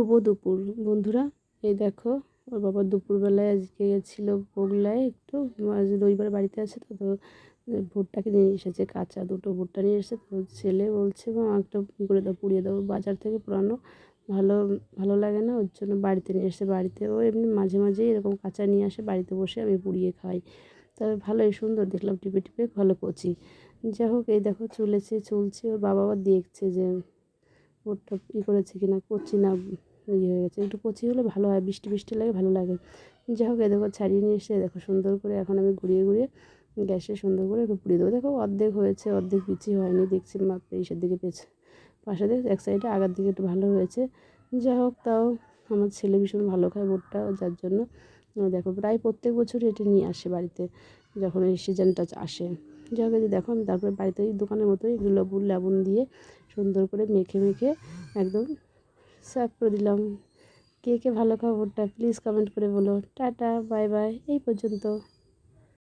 শুভ দুপুর। বন্ধুরা, এই দেখো, ওর বাবা দুপুরবেলায় আজকে গেছিল বগলায় একটু। রবিবার বাড়িতে আছে তো তো ভুট্টাকে নিয়ে এসেছে, কাঁচা দুটো ভুট্টা নিয়ে এসেছে। তো ছেলে বলছে, মা, একটা করে দাও, পুড়িয়ে দাও, বাজার থেকে পুরানো, ভালো ভালো লাগে না, ওর জন্য বাড়িতে নিয়ে এসে বাড়িতে। ও এমনি মাঝে মাঝেই এরকম কাঁচা নিয়ে আসে, বাড়িতে বসে আমি পুড়িয়ে খাই। তবে ভালোই সুন্দর, দেখলাম টিপে টিপে ভালো কচি। যাই হোক, এই দেখো, চলেছে, চলছে, ওর বাবা দেখছে যে ওরটা ই করেছে কিনা, কচি না ইয়ে হয়ে গেছে, একটু কচি হলে ভালো হয়, বৃষ্টি বৃষ্টি লাগে ভালো লাগে। যাই হোক, এ দেখো ছাড়িয়ে নিয়ে এসে দেখো সুন্দর করে এখন আমি ঘুরিয়ে ঘুরিয়ে গ্যাসে সুন্দর করে একটু পুড়িয়ে দেবো। দেখো অর্ধেক হয়েছে, অর্ধেক বিচি হয়নি, দেখছি ইসের দিকে পেছে, পাশে দেখ, এক সাইডে আগার দিকে একটু ভালো হয়েছে। যাই হোক, তাও আমার ছেলে ভীষণ ভালো খায় ভুট্টা, যার জন্য দেখো প্রায় প্রত্যেক বছরই এটা নিয়ে আসে বাড়িতে, যখন এই সিজনটা আসে। যাই হোক দেখো, আমি তারপরে বাড়িতে ওই দোকানের মতোই লবণ লেবুন দিয়ে সুন্দর করে মেখে মেখে একদম সার্ভ করে দিলাম। কে কে ভালো খবরটা প্লিজ কমেন্ট করে বলো। টাটা বাই বাই এই পর্যন্ত।